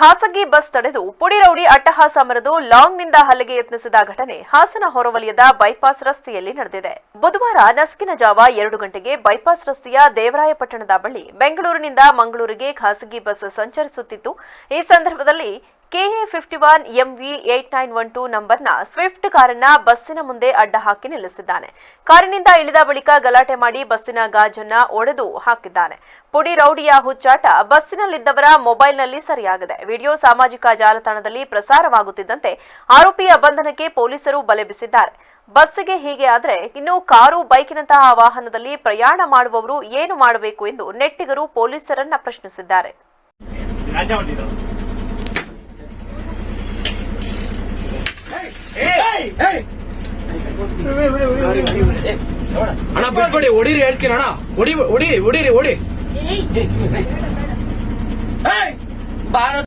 ಖಾಸಗಿ ಬಸ್ ತಡೆದು ಪುಡಿ ರೌಡಿ ಅಟ್ಟಹಾಸ ಮರೆದು ಲಾಂಗ್ನಿಂದ ಹಲ್ಲೆಗೆ ಯತ್ನಿಸಿದ ಘಟನೆ ಹಾಸನ ಹೊರವಲಯದ ಬೈಪಾಸ್ ರಸ್ತೆಯಲ್ಲಿ ನಡೆದಿದೆ. ಬುಧವಾರ ನಸುಕಿನ ಜಾವ ಎರಡು ಗಂಟೆಗೆ ಬೈಪಾಸ್ ರಸ್ತೆಯ ದೇವರಾಯಪಟ್ಟಣದ ಬಳಿ ಬೆಂಗಳೂರಿನಿಂದ ಮಂಗಳೂರಿಗೆ ಖಾಸಗಿ ಬಸ್ ಸಂಚರಿಸುತ್ತಿತ್ತು. ಈ ಸಂದರ್ಭದಲ್ಲಿ KA fifty one MV eight nine one two ನಂಬರ್ನ ಸ್ವಿಫ್ಟ್ ಕಾರನ್ನ ಬಸ್ಸಿನ ಮುಂದೆ ಅಡ್ಡ ಹಾಕಿ ನಿಲ್ಲಿಸಿದ್ದಾನೆ. ಕಾರಿನಿಂದ ಇಳಿದ ಬಳಿಕ ಗಲಾಟೆ ಮಾಡಿ ಬಸ್ಸಿನ ಗಾಜನ್ನ ಒಡೆದು ಹಾಕಿದ್ದಾನೆ. ಪುಡಿ ರೌಡಿಯ ಹುಚ್ಚಾಟ ಬಸ್ಸಿನಲ್ಲಿದ್ದವರ ಮೊಬೈಲ್ನಲ್ಲಿ ಸರಿಯಾಗಿದೆ. ವಿಡಿಯೋ ಸಾಮಾಜಿಕ ಜಾಲತಾಣದಲ್ಲಿ ಪ್ರಸಾರವಾಗುತ್ತಿದ್ದಂತೆ ಆರೋಪಿಯ ಬಂಧನಕ್ಕೆ ಪೊಲೀಸರು ಬಲೆ ಬಿಸಿದ್ದಾರೆ. ಬಸ್ಸಿಗೆ ಹೀಗೆ ಆದ್ರೆ ಇನ್ನು ಕಾರು ಬೈಕಿನಂತಹ ವಾಹನದಲ್ಲಿ ಪ್ರಯಾಣ ಮಾಡುವವರು ಏನು ಮಾಡಬೇಕು ಎಂದು ನೆಟ್ಟಿಗರು ಪೊಲೀಸರನ್ನ ಪ್ರಶ್ನಿಸಿದ್ದಾರೆ. ಅಣ್ಣ ಬಿಟ್ಬಿಡಿ ಹೊಡೀರಿ ಹೇಳ್ತೀನಿ ಅಣ್ಣ ಹೊಡಿ ಹೊಡಿ ಹೊಡೀರಿ ಹೊಡಿ ಭಾರತ್